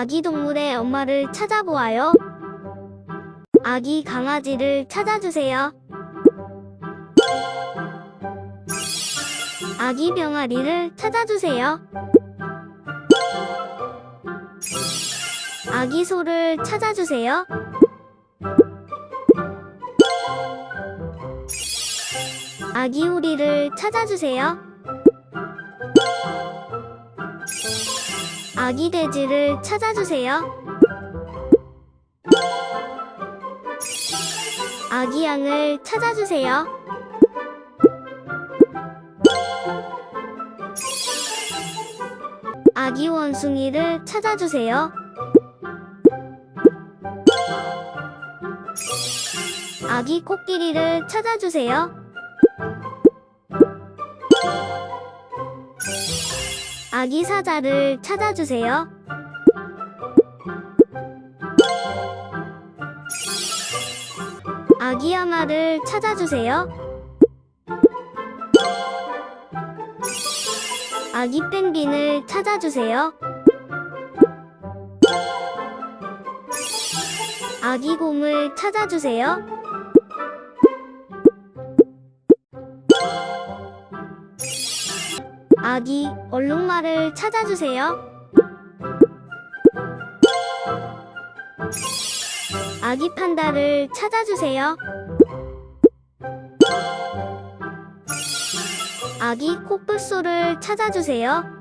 아기 동물의 엄마를 찾아보아요. 아기 강아지를 찾아주세요. 아기 병아리를 찾아주세요. 아기 소를 찾아주세요. 아기 오리를 찾아주세요. 아기 돼지를 찾아주세요. 아기 양을 찾아주세요. 아기 원숭이를 찾아주세요. 아기 코끼리를 찾아주세요. 아기 사자를 찾아주세요. 아기 하마를 찾아주세요. 아기 펭귄을 찾아주세요. 아기 곰을 찾아주세요. 아기 얼룩말을 찾아주세요. 아기 판다를 찾아주세요. 아기 코뿔소를 찾아주세요.